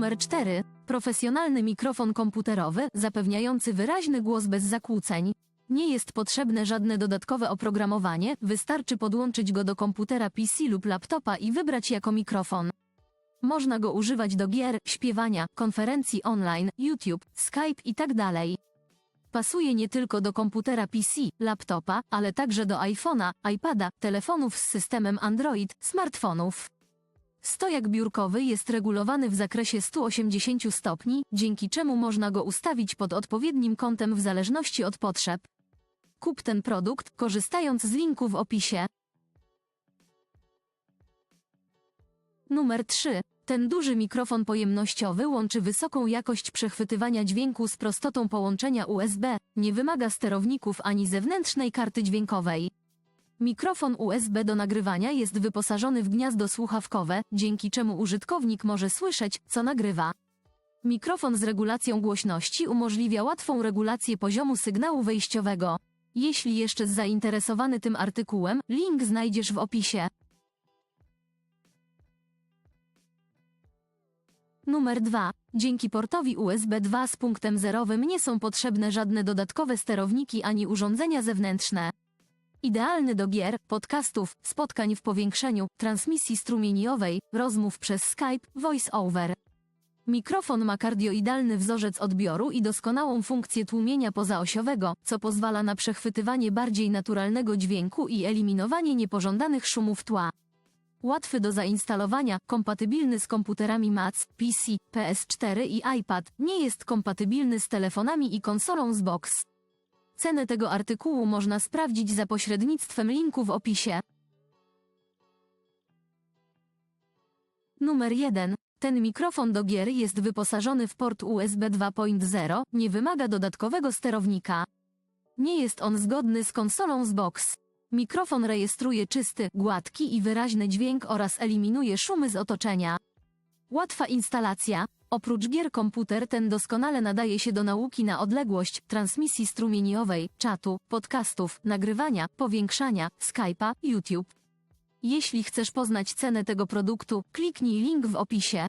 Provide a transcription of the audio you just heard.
Numer 4. Profesjonalny mikrofon komputerowy, zapewniający wyraźny głos bez zakłóceń. Nie jest potrzebne żadne dodatkowe oprogramowanie, wystarczy podłączyć go do komputera PC lub laptopa i wybrać jako mikrofon. Można go używać do gier, śpiewania, konferencji online, YouTube, Skype itd. Pasuje nie tylko do komputera PC, laptopa, ale także do iPhone'a, iPada, telefonów z systemem Android, smartfonów. Stojak biurkowy jest regulowany w zakresie 180 stopni, dzięki czemu można go ustawić pod odpowiednim kątem w zależności od potrzeb. Kup ten produkt, korzystając z linku w opisie. Numer 3. Ten duży mikrofon pojemnościowy łączy wysoką jakość przechwytywania dźwięku z prostotą połączenia USB, nie wymaga sterowników ani zewnętrznej karty dźwiękowej. Mikrofon USB do nagrywania jest wyposażony w gniazdo słuchawkowe, dzięki czemu użytkownik może słyszeć, co nagrywa. Mikrofon z regulacją głośności umożliwia łatwą regulację poziomu sygnału wejściowego. Jeśli jeszcze zainteresowany tym artykułem, link znajdziesz w opisie. Numer 2. Dzięki portowi USB 2 z punktem zerowym nie są potrzebne żadne dodatkowe sterowniki ani urządzenia zewnętrzne. Idealny do gier, podcastów, spotkań w powiększeniu, transmisji strumieniowej, rozmów przez Skype, voice over. Mikrofon ma kardioidalny wzorzec odbioru i doskonałą funkcję tłumienia pozaosiowego, co pozwala na przechwytywanie bardziej naturalnego dźwięku i eliminowanie niepożądanych szumów tła. Łatwy do zainstalowania, kompatybilny z komputerami Mac, PC, PS4 i iPad, nie jest kompatybilny z telefonami i konsolą z box. Cenę tego artykułu można sprawdzić za pośrednictwem linku w opisie. Numer 1. Ten mikrofon do gier jest wyposażony w port USB 2.0, nie wymaga dodatkowego sterownika. Nie jest on zgodny z konsolą z box. Mikrofon rejestruje czysty, gładki i wyraźny dźwięk oraz eliminuje szumy z otoczenia. Łatwa instalacja. Oprócz gier komputer ten doskonale nadaje się do nauki na odległość, transmisji strumieniowej, czatu, podcastów, nagrywania, powiększania, Skype'a, YouTube. Jeśli chcesz poznać cenę tego produktu, kliknij link w opisie.